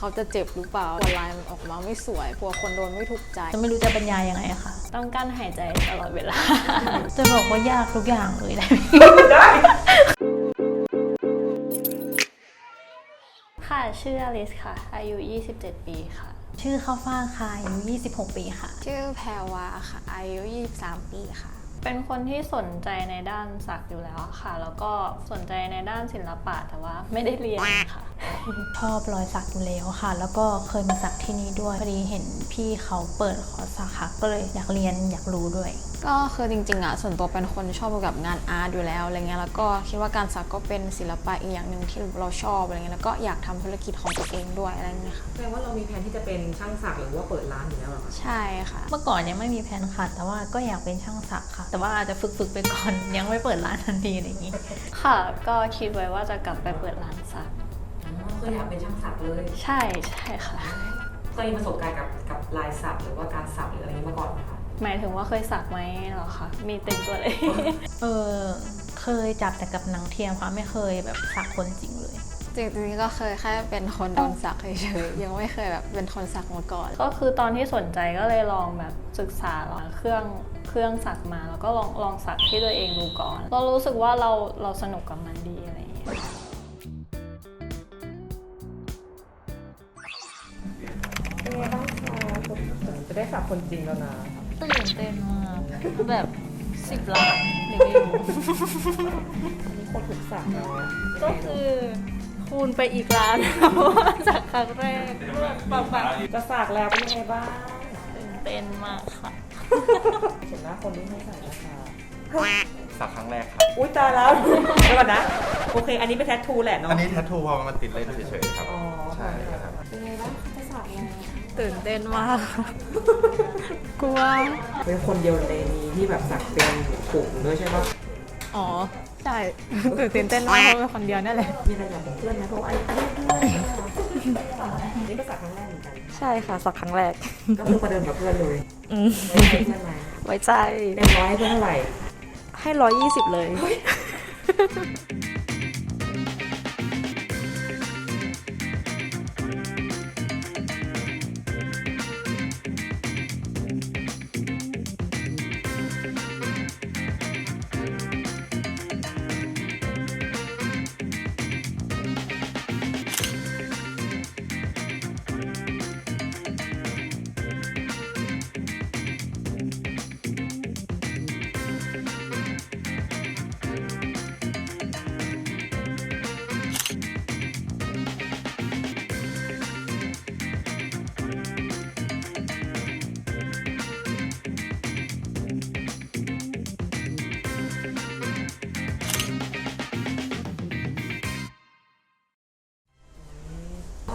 เขาจะเจ็บหรือเปล่ากลัวลายมันออกมาไม่สวยกลัวคนโดนไม่ถูกใจ จะไม่รู้จะบรรยายยังไงอะค่ะ ต้องกั้นหายใจตลอดเวลา จะบอกว่ายากทุกอย่างเลยได้ไหมค่ะ ชื่ออลิสค่ะ อายุ 27 ปีค่ะ ชื่อข้าวฟ่างค่ะ อายุ 26 ปีค่ะ ชื่อแพรวาค่ะ อายุ 23 ปีค่ะเป็นคนที่สนใจในด้านสักอยู่แล้วค่ะ แล้วก็สนใจในด้านศิลปะแต่ว่าไม่ได้เรียนค่ะชอบรอยสักอยู่แล้วค่ะ แล้วก็เคยมาสักที่นี่ด้วยพอดีเห็นพี่เขาเปิดคอร์สสักค่ะก็เลยอยากเรียนอยากรู้ด้วย ก็คือจริงๆอะส่วนตัวเป็นคนชอบเกี่ยวกับงานอาร์ตอยู่แล้วอะไรเงี้ยแล้วก็คิดว่าการสักก็เป็นศิลปะอีกอย่างหนึ่งที่เราชอบอะไรเงี้ยแล้วก็อยากทำธุรกิจของตัวเองด้วยอะไรเงี้ยค่ะ แสดงว่าเรามีแผนที่จะเป็นช่างสักหรือว่าเปิดร้านอยู่แล้วเหรอคะใช่ค่ะ เมื่อก่อนยังไม่มีแผนค่ะ แต่ว่าก็อยากเป็นช่างสักค่ะ แต่ว่าอาจจะฝึกๆไปก่อนยังไม่เปิดร้านทันทีอะไรอย่างนี้ ค่ะ ก็คิดไว้ว่าจะกลับไปเปิดร้านสัก ก็อยากเป็นช่างสักเลย ใช่ใช่ค่ะ เคยมีประสบการณ์กับกับลายสักหรือว่าการสักหรืออะไรนี้มาก่อนไหมคะ หมายถึงว่าเคยสักไหมเหรอคะมีเต็มตัวเลย เออเคยจับแต่กับหนังเทียมค่ะไม่เคยแบบสักคนจริงเลย จริงๆก็เคยแค่เป็นคนโดนสักเฉยๆยังไม่เคยแบบเป็นคนสักมาก่อน ก็คือตอนที่สนใจก็เลยลองแบบศึกษาลองเครื่องเครื่องสักมาแล้วก็ลองลองสักที่ตัวเองดูก่อน เรารู้สึกว่าเราเราสนุกกับมันดีอะไรอย่างเงี้ย จะได้สักคนจริงแล้วนะตื่นเต้นมากแบบสิบล้านหรือไม่รู้อันนี้คนถูกสักแล้วก็คือคูณไปอีกล้านเพราะว่าจากครั้งแรกเมื่อประมาณจะสักแล้วเป็นยังไงบ้างตื่นเต้นมากค่ะเห็นหน้าคนที่ให้ใส่นะคะสักครั้งแรกครับ อุ้ยตายแล้วเดี๋ยวก่อนนะ โอเค อันนี้เป็นแทททูแหละเนาะ อันนี้แทททูพอมันติดเล่นเฉยๆครับอ๋อใช่ครับเป็นไงบ้าง ตื่นเต้นมาก กลัว เป็นคนเดียวในนี้ที่แบบสักเป็นกลุ่มด้วยใช่ปะอ๋อ ใช่ ตื่นเต้นมากเพราะเป็นคนเดียวนั่นแหละ มีอะไรอยากบอกเพื่อนไหมเพราะว่าอันนี้นี่ก็สักครั้งแรกเหมือนกัน ใช่ค่ะ สักครั้งแรก ก็คือประเดิมกับเพื่อนเลยอืมไว้ใจเพื่อนไหมไว้ใจ เต็มร้อยให้เพื่อนเท่าไหร่ ให้ร้อยยี่สิบเลย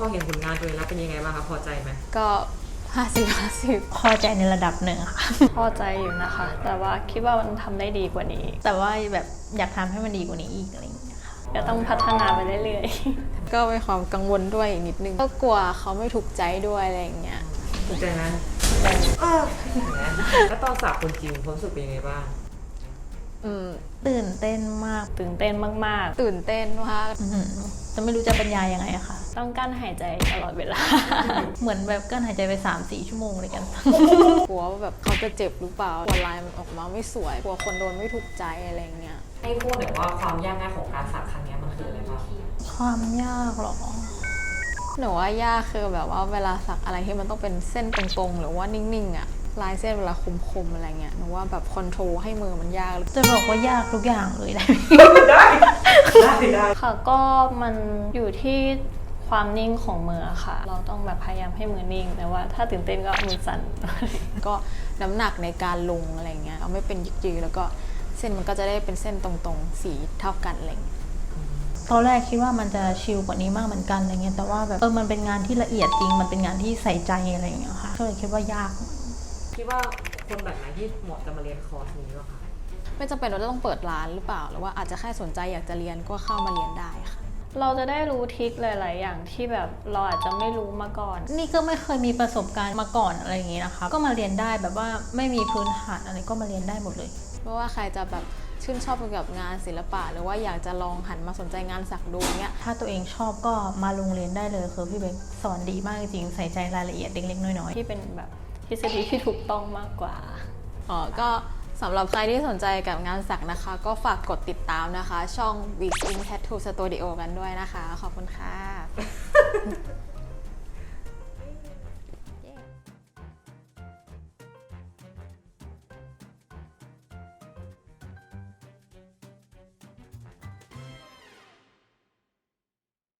อเห็นผลงานตัวเองแล้วเป็นยังไงบ้างคะพอใจไหมก็ห้าสิบห้าสิบพอใจในระดับหนึ่งค่ะ พอใจอยู่นะคะ แต่ว่าคิดว่ามันทำได้ดีกว่านี้ แต่ว่าแบบอยากทำให้มันดีกว่านี้อีกอะไรอย่างเงี้ยค่ะก็ต้องพัฒนาไปเรื่อยก็มีความกังวลด้วยอีกนิดนึง ก็กลัวเขาไม่ถูกใจด้วยอะไรอย่างเงี้ย ถูกใจนะเออเห็นไหมแล้วตอนสักคนจริงความรู้สึกเป็นยังไงบ้าง อืมตื่นเต้นมากๆตื่นเต้นมากตื่นเต้นมากอื้อหือจะไม่รู้จะบรรยายยังไงอะค่ะ ๆ ต้องกั้นหายใจตลอดเวลา เหมือนแบบกั้นหายใจไป 3 4 ชั่วโมงเลยกัน กลัวว่าแบบเขาจะเจ็บหรือเปล่ากลัวลายมันออกมาไม่สวยกลัวคนโดนไม่ถูกใจอะไรอย่างเงี้ย ให้พูดหน่อยว่าความยากง่ายของการสักครั้งเนี้ยมันคืออะไรบ้าง ความยากเหรอ หนูว่ายากคือแบบว่าเวลาสักอะไรที่มันต้องเป็นเส้นตรงๆ หรือว่านิ่งๆอะ ลายเส้นเวลาคมๆอะไรเงี้ยหนูว่าแบบคอนโทรลให้มือมันยากจะบอกว่ายากทุกอย่างเลยได้ไหมได้ได้ได้ค่ะก็มันอยู่ที่ความนิ่งของมือค่ะ เราต้องแบบพยายามให้มือนิ่ง แต่ว่าถ้าตื่นเต้นก็มือสั่น ก็น้ำหนักในการลงอะไรเงี้ยเอาไม่เป็นยึกยือแล้วก็เส้นมันก็จะได้เป็นเส้นตรงๆ สีเท่ากันอะไรเงี้ยตอนแรกคิดว่ามันจะชิลกว่านี้มากเหมือนกันอะไรเงี้ยแต่ว่าแบบเออมันเป็นงานที่ละเอียดจริง มันเป็นงานที่ใส่ใจอะไรอย่างเงี้ยค่ะก็เลยคิดว่ายาก คิดว่าคนแบบไหนที่เหมาะจะมาเรียนคอร์สนี้บ้างคะไม่จำเป็นว่าจะต้องเปิดร้านหรือเปล่า หรือว่าอาจจะแค่สนใจอยากจะเรียนก็เข้ามาเรียนได้ค่ะ เราจะได้รู้ทริคหลาย ๆ อย่างที่แบบเราอาจจะไม่รู้มาก่อน นี่ก็ไม่เคยมีประสบการณ์มาก่อนอะไรอย่างงี้นะคะ ก็มาเรียนได้แบบว่าไม่มีพื้นฐานอะไรก็มาเรียนได้หมดเลยเพราะว่าใครจะแบบชื่นชอบเกี่ยวกับงานศิลปะ หรือว่าอยากจะลองหันมาสนใจงานสักดูเนี้ย ถ้าตัวเองชอบก็มาโรงเรียนได้เลยคือพี่เบคสอนดีมากจริงๆใส่ใจรายละเอียดเล็กๆน้อยๆ ที่เป็นแบบท ฤษฎีที่ถูกต้องมากกว่าอ๋อก็สำหรับใครที่สนใจกับงานสักนะคะ ก็ฝากกดติดตามนะคะ ช่อง Week in Tattoo Studio กันด้วยนะคะ ขอบคุณค่ะ